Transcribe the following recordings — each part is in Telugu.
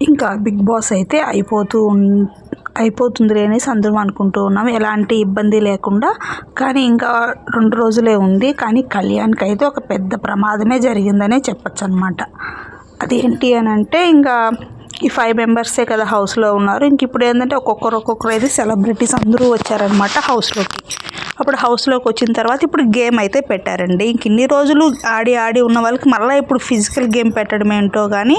ఇంకా బిగ్ బాస్ అయితే అయిపోతూ అయిపోతుందిలే అయిపోతుంది అనేసి అందరం అనుకుంటూ ఉన్నాం. ఎలాంటి ఇబ్బంది లేకుండా. కానీ ఇంకా రెండు రోజులే ఉంది. కానీ కళ్యాణ్కి అయితే ఒక పెద్ద ప్రమాదమే జరిగిందనే చెప్పచ్చు అనమాట అదేంటి అని అంటే ఇంకా ఈ ఫైవ్ మెంబర్సే కదా హౌస్లో ఉన్నారు. ఇంక ఇప్పుడు ఏంటంటే ఒక్కొక్కరు ఒక్కొక్కరు అయితే సెలబ్రిటీస్ అందరూ వచ్చారనమాట హౌస్లోకి. అప్పుడు హౌస్లోకి వచ్చిన తర్వాత ఇప్పుడు గేమ్ అయితే పెట్టారండి. ఇంక ఇన్ని రోజులు ఆడి ఆడి ఉన్న వాళ్ళకి మళ్ళీ ఇప్పుడు ఫిజికల్ గేమ్ పెట్టడం ఏంటో కానీ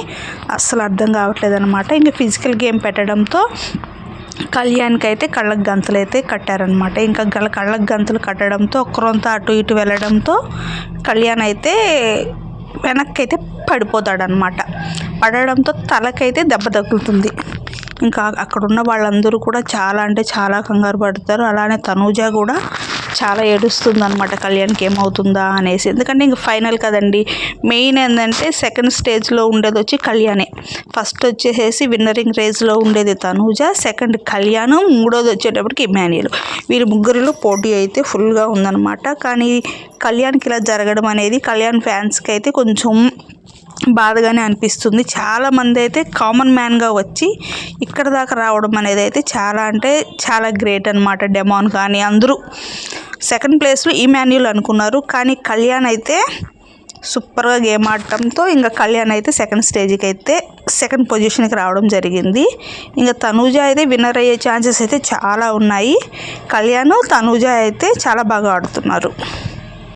అస్సలు అర్థం కావట్లేదు అనమాట ఇంకా ఫిజికల్ గేమ్ పెట్టడంతో కళ్యాణ్కి అయితే కళ్ళకు గంతలు అయితే కట్టారనమాట ఇంకా గల కళ్ళకు గంతలు కట్టడంతో ఒక్కరంతా అటు ఇటు వెళ్ళడంతో కళ్యాణ్ అయితే వెనక్కి అయితే పడిపోతాడనమాట పడడంతో తలకైతే దెబ్బ తగులుతుంది. ఇంకా అక్కడ ఉన్న వాళ్ళందరూ కూడా చాలా అంటే చాలా కంగారు పడతారు. అలానే తనూజ కూడా చాలా ఏడుస్తుంది అనమాట కళ్యాణ్కి ఏమవుతుందా అనేసి. ఎందుకంటే ఇంక ఫైనల్ కదండి మెయిన్ ఏంటంటే సెకండ్ స్టేజ్లో ఉండేది వచ్చి కళ్యాణే. ఫస్ట్ వచ్చేసేసి విన్నరింగ్ రేజ్లో ఉండేది తనూజ సెకండ్ కళ్యాణం మూడోది వచ్చేటప్పటికి ఇమాన్యుల్ వీరి ముగ్గురిలో పోటీ అయితే ఫుల్గా ఉందన్నమాట. కానీ కళ్యాణ్కి ఇలా జరగడం అనేది కళ్యాణ్ ఫ్యాన్స్కి అయితే కొంచెం బాధగానే అనిపిస్తుంది. చాలామంది అయితే కామన్ మ్యాన్గా వచ్చి ఇక్కడ దాకా రావడం అనేది అయితే చాలా అంటే చాలా గ్రేట్ అనమాట డెమాన్ కానీ అందరూ సెకండ్ ప్లేస్లో ఇమాన్యుల్ అనుకున్నారు. కానీ కళ్యాణ్ అయితే సూపర్గా గేమ్ ఆడటంతో ఇంకా కళ్యాణ్ అయితే సెకండ్ స్టేజ్కి అయితే సెకండ్ పొజిషన్కి రావడం జరిగింది. ఇంకా తనూజ అయితే విన్నర్ అయ్యే ఛాన్సెస్ అయితే చాలా ఉన్నాయి. కళ్యాణ్ తనూజ అయితే చాలా బాగా ఆడుతున్నారు.